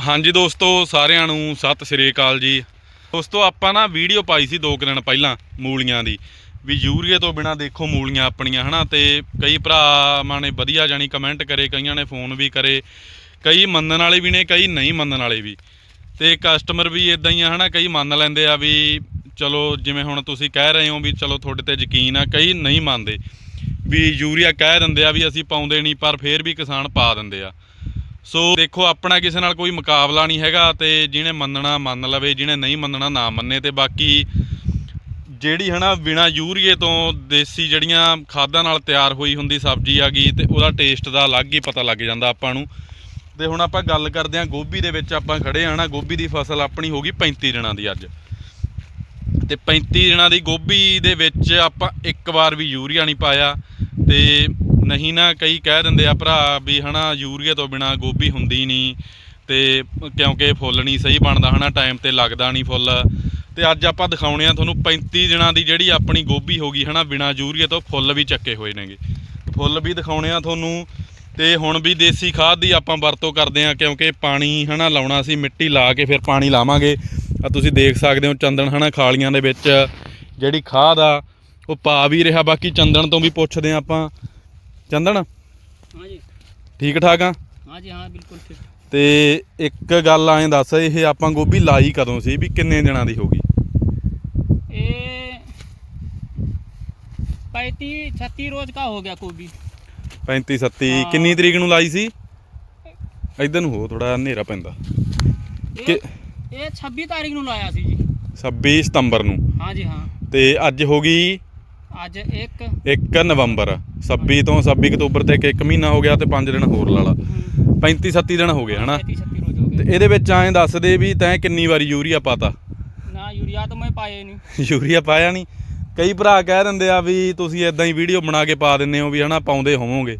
ਹਾਂਜੀ ਦੋਸਤੋ, ਸਾਰਿਆਂ ਨੂੰ ਸਤਿ ਸ੍ਰੀ ਅਕਾਲ ਜੀ। ਦੋਸਤੋ, ਆਪਾਂ ਨਾ ਵੀਡੀਓ ਪਾਈ ਸੀ ਦੋ ਕੁ ਦਿਨ ਪਹਿਲਾਂ ਮੂਲੀਆਂ ਦੀ। ਵੀ ਯੂਰੀਏ ਤੋਂ ਬਿਨਾ ਦੇਖੋ ਮੂਲੀਆਂ ਆਪਣੀਆਂ, ਹਨਾ? ਤੇ ਕਈ ਭਰਾਵਾਂ ਨੇ ਵਧੀਆ ਜਾਨੀ ਕਮੈਂਟ ਕਰੇ, ਕਈਆਂ ਨੇ ਫੋਨ ਵੀ ਕਰੇ। ਕਈ ਮੰਨਣ ਵਾਲੇ ਵੀ ਨੇ, ਕਈ ਨਹੀਂ ਮੰਨਣ ਵਾਲੇ ਵੀ। ਤੇ ਕਸਟਮਰ ਵੀ ਇਦਾਂ ਹੀ ਆ, ਹਨਾ? ਕਈ ਮੰਨ ਲੈਂਦੇ ਆ ਵੀ ਚਲੋ, ਜਿਵੇਂ ਹੁਣ ਤੁਸੀਂ ਕਹਿ ਰਹੇ ਹੋ ਵੀ ਚਲੋ ਤੁਹਾਡੇ ਤੇ ਯਕੀਨ ਆ, ਕਈ ਨਹੀਂ ਮੰਨਦੇ। ਵੀ ਯੂਰੀਆ ਕਹਿ ਦਿੰਦੇ ਆ ਵੀ ਅਸੀਂ ਪਾਉਂਦੇ ਨਹੀਂ, ਪਰ ਫੇਰ ਵੀ ਕਿਸਾਨ ਪਾ ਦਿੰਦੇ ਆ। ਸੋ ਦੇਖੋ, ਆਪਣਾ ਕਿਸੇ ਨਾਲ ਕੋਈ ਮੁਕਾਬਲਾ ਨਹੀਂ ਹੈਗਾ ਤੇ ਜਿਹਨੇ ਮੰਨਣਾ ਮੰਨ ਲਵੇ, ਜਿਹਨੇ ਨਹੀਂ ਮੰਨਣਾ ਨਾ ਮੰਨੇ। ਤੇ ਬਾਕੀ ਜਿਹੜੀ ਹਨਾ ਬਿਨਾ ਯੂਰੀਏ ਤੋਂ ਦੇਸੀ ਜਿਹੜੀਆਂ ਖਾਦਾਂ ਨਾਲ ਤਿਆਰ ਹੋਈ ਹੁੰਦੀ ਸਬਜ਼ੀ ਆ ਗਈ ਤੇ ਉਹਦਾ ਟੇਸਟ ਦਾ ਅਲੱਗ ਹੀ ਪਤਾ ਲੱਗ ਜਾਂਦਾ ਆਪਾਂ ਨੂੰ। ਤੇ ਹੁਣ ਆਪਾਂ ਗੱਲ ਕਰਦੇ ਹਾਂ ਗੋਭੀ ਦੇ ਵਿੱਚ ਆਪਾਂ ਖੜੇ ਆ ਨਾ ਗੋਭੀ ਦੀ ਫਸਲ ਆਪਣੀ ਹੋ ਗਈ 35 ਦਿਨਾਂ ਦੀ ਅੱਜ। ਤੇ 35 ਦਿਨਾਂ ਦੀ ਗੋਭੀ ਦੇ ਵਿੱਚ ਆਪਾਂ ਇੱਕ ਵਾਰ ਵੀ ਯੂਰੀਆ ਨਹੀਂ ਪਾਇਆ ਤੇ ਨਹੀਂ ਨਾ ਕਈ ਕਹਿ ਦਿੰਦੇ ਆ ਭਰਾ ਵੀ ਹਨਾ ਯੂਰੀਆ ਤੋਂ ਬਿਨਾ ਗੋਭੀ ਹੁੰਦੀ ਨਹੀਂ ਤੇ ਕਿਉਂਕਿ ਫੁੱਲ ਨਹੀਂ ਸਹੀ ਬਣਦਾ ਹਨਾ ਟਾਈਮ ਤੇ ਲੱਗਦਾ ਨਹੀਂ ਫੁੱਲ। ਤੇ ਅੱਜ ਆਪਾਂ ਦਿਖਾਉਣੇ ਆ ਤੁਹਾਨੂੰ 35 ਦਿਨਾਂ ਦੀ ਜਿਹੜੀ ਆਪਣੀ ਗੋਭੀ ਹੋ ਗਈ ਹਨਾ, ਬਿਨਾ ਯੂਰੀਆ ਤੋਂ ਫੁੱਲ ਵੀ ਚੱਕੇ ਹੋਏ ਨੇਗੇ। ਫੁੱਲ ਵੀ ਦਿਖਾਉਣੇ ਆ ਤੁਹਾਨੂੰ ਤੇ ਹੁਣ ਵੀ ਦੇਸੀ ਖਾਦ ਦੀ ਆਪਾਂ ਵਰਤੋਂ ਕਰਦੇ ਆ ਕਿਉਂਕਿ ਪਾਣੀ ਹਨਾ ਲਾਉਣਾ ਸੀ, ਮਿੱਟੀ ਲਾ ਕੇ ਫਿਰ ਪਾਣੀ ਲਾਵਾਂਗੇ। ਆ ਤੁਸੀਂ ਦੇਖ ਸਕਦੇ ਹੋ ਚੰਦਨ ਹਨਾ ਖਾਲੀਆਂ ਦੇ ਵਿੱਚ ਜਿਹੜੀ ਖਾਦ ਆ, ਉਹ ਪਾ ਵੀ ਰਿਹਾ, ਬਾਕੀ ਚੰਦਨ ਤੋਂ ਵੀ ਪੁੱਛਦੇ ਆ ਆਪਾਂ। ਚੰਦਨ? ਹਾਂਜੀ। ਠੀਕ ਠਾਕ ਆ? ਹਾਂਜੀ ਹਾਂ ਬਿਲਕੁਲ ਠੀਕ। ਤੇ ਇੱਕ ਗੱਲ ਐਂ ਦੱਸ ਇਹ ਆਪਾਂ ਗੋਭੀ ਲਾਈ ਕਦੋਂ ਸੀ? ਵੀ ਕਿੰਨੇ ਦਿਨਾਂ ਦੀ ਹੋ ਗਈ? ਇਹ 35 36 ਰੋਜ਼ ਕਾ ਹੋ ਗਿਆ ਗੋਭੀ। 35 37 ਕਿੰਨੀ ਤਰੀਕ ਨੂੰ ਲਾਈ ਸੀ? ਇਧਰ ਨੂੰ ਹੋ ਥੋੜਾ ਹਨੇਰਾ ਪੈਂਦਾ। ਕਿ ਇਹ 26 ਤਾਰੀਖ ਨੂੰ ਲਾਇਆ ਸੀ ਜੀ। 26 ਸਤੰਬਰ ਨੂੰ। ਹਾਂਜੀ ਹਾਂ। ਤੇ ਅੱਜ ਹੋ ਗਈ ਅੱਜ 1 ਨਵੰਬਰ 26 ਤੋਂ 26 ਅਕਤੂਬਰ ਤੱਕ 1 ਮਹੀਨਾ ਹੋ ਗਿਆ ਤੇ 5 ਦਿਨ ਹੋਰ ਲਾ ਲਾ। 35 37 ਦਿਨ ਹੋ ਗਏ ਹਨਾ? ਤੇ ਇਹਦੇ ਵਿੱਚ ਐਂ ਦੱਸਦੇ ਵੀ ਤੈਂ ਕਿੰਨੀ ਵਾਰੀ ਯੂਰੀਆ ਪਾਤਾ? ਨਾ ਯੂਰੀਆ ਤਾਂ ਮੈਂ ਪਾਇਆ ਨਹੀਂ ਯੂਰੀਆ ਪਾਇਆ ਨਹੀਂ ਕਈ ਭਰਾ ਕਹਿ ਦਿੰਦੇ ਆ ਵੀ ਤੁਸੀਂ ਇਦਾਂ ਹੀ ਵੀਡੀਓ ਬਣਾ ਕੇ ਪਾ ਦਿੰਦੇ ਹੋ ਵੀ ਹਨਾ ਪਾਉਂਦੇ ਹੋਵੋਗੇ।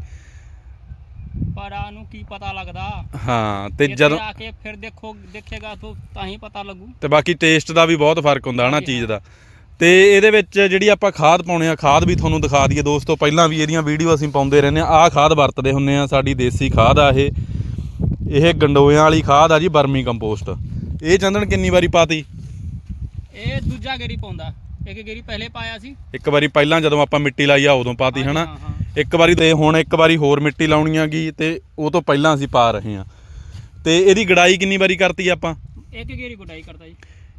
ਪਰ ਆ ਨੂੰ ਕੀ ਪਤਾ ਲੱਗਦਾ? ਹਾਂ ਤੇ ਜਦੋਂ ਆ ਕੇ ਫਿਰ ਦੇਖੋ ਦੇਖੇਗਾ ਤਾਂ ਹੀ ਪਤਾ ਲੱਗੂ। ਤੇ ਬਾਕੀ ਟੇਸਟ ਦਾ ਵੀ ਬਹੁਤ ਫ਼ਰਕ ਹੁੰਦਾ ਹਨਾ ਚੀਜ਼ ਦਾ। ਤੇ ਇਹਦੇ ਵਿੱਚ ਜਿਹੜੀ ਆਪਾਂ ਖਾਦ ਪਾਉਣੇ ਆ ਖਾਦ ਵੀ ਤੁਹਾਨੂੰ ਦਿਖਾ ਦਈਏ ਦੋਸਤੋ ਪਹਿਲਾਂ ਵੀ ਇਹਦੀਆਂ ਵੀਡੀਓ ਅਸੀਂ ਪਾਉਂਦੇ ਰਹਿੰਦੇ ਆ ਆਹ ਖਾਦ ਵਰਤਦੇ ਹੁੰਨੇ ਆ ਸਾਡੀ ਦੇਸੀ ਖਾਦ ਆ ਇਹ। ਇਹ ਗੰਡੋਇਆਂ ਵਾਲੀ ਖਾਦ ਆ ਜੀ ਬਰਮੀ ਕੰਪੋਸਟ। ਇਹ ਚੰਦਨ ਕਿੰਨੀ ਵਾਰੀ ਪਾਤੀ? ਇਹ ਦੂਜਾ ਗੇਰੀ ਪਾਉਂਦਾ। ਇੱਕ ਗੇਰੀ ਪਹਿਲੇ ਪਾਇਆ ਸੀ। ਇੱਕ ਵਾਰੀ ਪਹਿਲਾਂ ਜਦੋਂ ਆਪਾਂ ਮਿੱਟੀ ਲਾਈ ਆ ਉਦੋਂ ਪਾਤੀ ਹਨਾ। ਇੱਕ ਵਾਰੀ ਤੇ ਹੁਣ ਇੱਕ ਵਾਰੀ ਹੋਰ ਮਿੱਟੀ ਲਾਉਣੀ ਆਗੀ ਤੇ ਉਹ ਤੋਂ ਪਹਿਲਾਂ ਅਸੀਂ ਪਾ ਰਹੇ ਆ ਤੇ ਇਹਦੀ ਗੜਾਈ ਕਿੰਨੀ ਵਾਰੀ ਕਰਤੀ ਆਪਾਂ? ਇੱਕ ਗੇਰੀ ਗੁਡਾਈ ਕਰਦਾ ਜੀ।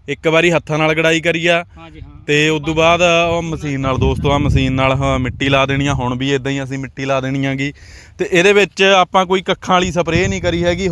ਇੱਕ ਵਾਰੀ ਹੱਥਾਂ ਨਾਲ ਗੜਾਈ ਕਰੀ ਆ। ਹਾਂ ਜੀ ਹਾਂ। ਤੇ ਉਸ ਤੋਂ ਬਾਅਦ ਉਹ ਮਸ਼ੀਨ ਨਾਲ ਦੋਸਤੋ ਆ ਮਸ਼ੀਨ ਨਾਲ ਹਾਂ ਮਿੱਟੀ ਲਾ ਦੇਣੀ ਆ। ਹੁਣ ਵੀ ਇਦਾਂ ਹੀ ਅਸੀਂ ਮਿੱਟੀ ਲਾ ਦੇਣੀ ਆਗੀ ਤੇ ਇਹਦੇ ਵਿੱਚ ਆਪਾਂ ਕੋਈ ਕੱਖਾਂ ਵਾਲੀ ਸਪਰੇਅ ਨਹੀਂ ਕਰੀ ਹੈਗੀ।